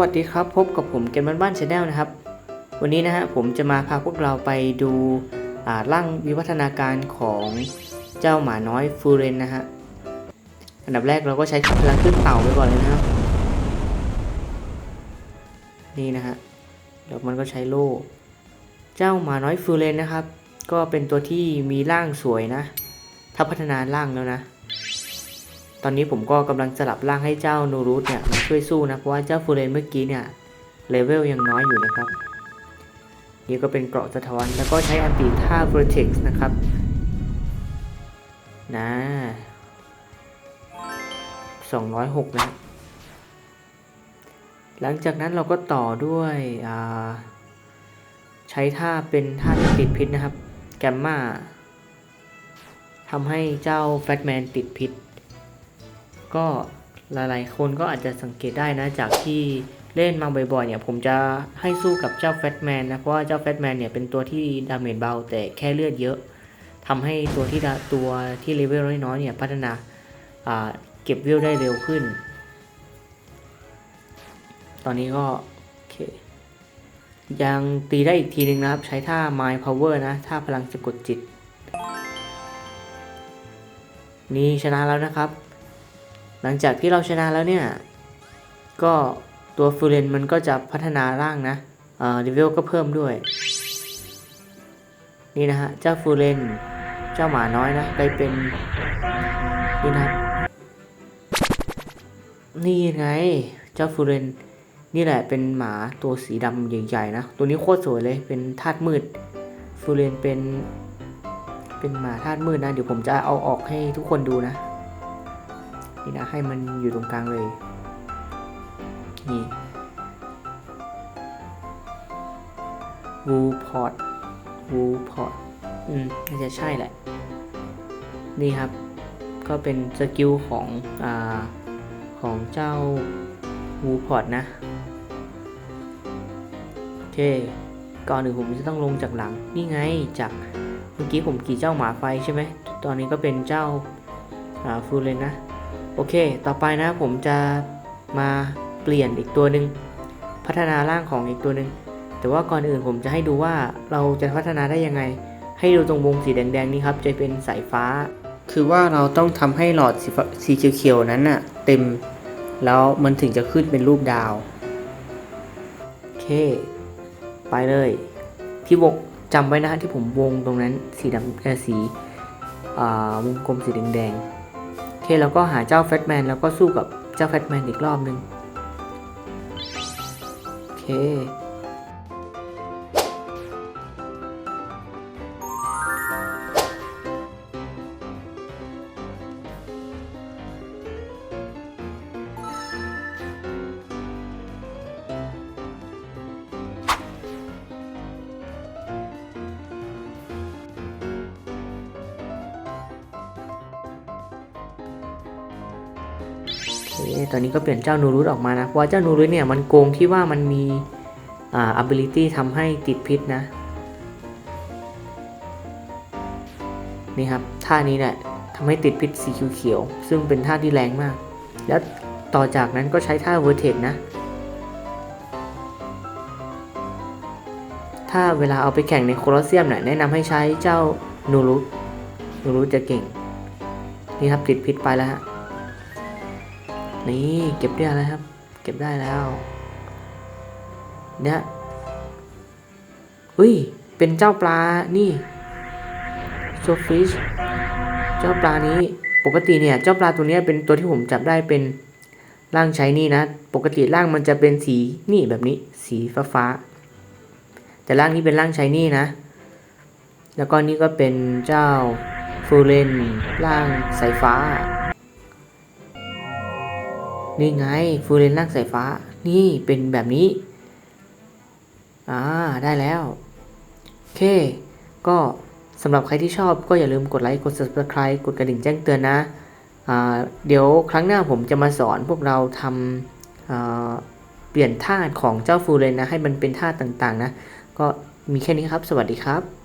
วัสดีครับ พบกับผมเกมบ้านบ้านชาแนลนะครับ วันนี้นะฮะผมจะมาพาพวกเราไปดูร่างวิวัฒนาการของเจ้าหมาน้อยฟูเรนนะฮะอันดับแรกเราก็ใช้พลังขึ้นเต่าไปก่อนเลยนะครับ นี่นะฮะแล้วมันก็ใช้โล่เจ้าหมาน้อยฟูเรนนะครับ ก็เป็นตัวที่มีร่างสวยนะ ถ้าพัฒนาร่างแล้วนะ ตอนนี้ผมก็กำลังสลับร่างให้เจ้านูรุตเนี่ยมาช่วยสู้นะเพราะว่าเจ้าฟูเรนเมื่อกี้เนี่ยเลเวลยังน้อยอยู่นะครับ นี่ก็เป็นเกราะสะท้อนแล้วก็ใช้อันติท่า Vertex นะครับนะ206นะหลังจากนั้นเราก็ต่อด้วยใช้ท่าเป็นท่าติดพิษนะครับ แกมมาทำให้เจ้าแฟตแมนติดพิษ ก็หลายๆ คนก็อาจจะสังเกตได้นะจากที่เล่นมาบ่อยๆเนี่ยผมจะให้สู้กับเจ้าแฟตแมนนะเพราะว่าเจ้าแฟตแมนเนี่ยเป็นตัวที่ดาเมจเบาแต่แค่เลือดเยอะทำให้ตัวที่ตัวที่เลเวลน้อยๆเนี่ยพัฒนาอ่าเก็บเวลได้เร็วขึ้น ตอนนี้ก็โอเคยังตีได้อีกทีหนึ่งนะครับ ใช้ท่า My Power นะท่าพลังสะกดจิต นี่ชนะแล้วนะครับ หลังจากที่เราชนะแล้วเนี่ย ก็ตัวฟูเรนมันก็จะพัฒนาร่างนะเอ่อเลเวลก็เพิ่มด้วย นี่นะฮะ เจ้าฟูเรน เจ้าหมาน้อยนะไปเป็น นี่นะ นี่ไง เจ้าฟูเรน นี่แหละเป็นหมาตัวสีดำใหญ่ๆนะ ตัวนี้โคตรสวยเลย เป็นธาตุมืด ฟูเรนเป็น เป็นหมาธาตุมืดนะ เดี๋ยวผมจะเอาออกให้ทุกคนดูนะ นี่นะให้มันอยู่ตรงกลางเลย นี่วูพอตวูพอตอืมน่าจะใช่แหละ นี่ครับ ก็เป็นสกิลของอ่าของเจ้าวูพอตนะ โอเค ก่อนอื่นผมจะต้องลงจากหลัง นี่ไงจากเมื่อกี้ผมขี่เจ้าหมาไฟใช่ไหม ตอนนี้ก็เป็นเจ้าฟูเลยนะ โอเค ต่อไปนะผมจะมาเปลี่ยนอีกตัวหนึ่งพัฒนาร่างของอีกตัวหนึ่งแต่ว่าก่อนอื่นผมจะให้ดูว่าเราจะพัฒนาได้ยังไง ให้ดูตรงวงสีแดงๆนี้ครับจะเป็นสายฟ้า คือว่าเราต้องทำให้หลอดสีสเขียวๆนั้นน่ะเต็ม แล้วมันถึงจะขึ้นเป็นรูปดาวโอเค ไปเลยที่วงจำไว้นะฮะที่ผมวงตรงนั้นสีดำเอ่สีวงกลมสีแดงๆ เคเราก็หาเจ้าแฟตแมนแล้วก็สู้กับเจ้าแฟตแมนอีกรอบหนึ่งโอเค ตอนนี้ก็เปลี่ยนเจ้านูรุตออกมานะ เพราะว่าเจ้านูรุตเนี่ยมันโกงที่ว่ามันมีอ่า ability ทำให้ติดพิษนะ นี่ครับ ท่านี้แหละทำให้ติดพิษสีเขียวๆซึ่งเป็นท่าที่แรงมาก แล้วต่อจากนั้นก็ใช้ท่า vertex นะ ถ้าเวลาเอาไปแข่งในโคลอสเซียมเนี่ยแนะนำให้ใช้เจ้านูรุตนูรุตจะเก่ง นี่ครับติดพิษไปแล้วฮะ นี่เก็บได้แล้วครับ เก็บได้แล้ว เนี่ยอุ้ย เป็นเจ้าปลา นี่โซฟิช เจ้าปลานี้ ปกติเนี่ย เจ้าปลาตัวนี้เป็นตัวที่ผมจับได้เป็นร่างใช้นี่นะ ปกติร่างมันจะเป็นสีนี่แบบนี้ สีฟ้าฟ้าๆแต่ร่างนี้เป็นร่างใช้นี่นะ แล้วก็นี่ก็เป็นเจ้าฟูเรนร่างสายฟ้า นี่ไงฟูเรนร่างสายฟ้า นี่เป็นแบบนี้ อ่า ได้แล้ว โอเค ก็สำหรับใครที่ชอบก็อย่าลืมกดไลค์ กด subscribe กดกระดิ่งแจ้งเตือนนะ อ่า เดี๋ยวครั้งหน้าผมจะมาสอนพวกเราทำาเปลี่ยนท่าของเจ้าฟูเรนนะ ให้มันเป็นท่าต่างๆนะ ก็มีแค่นี้ครับ สวัสดีครับ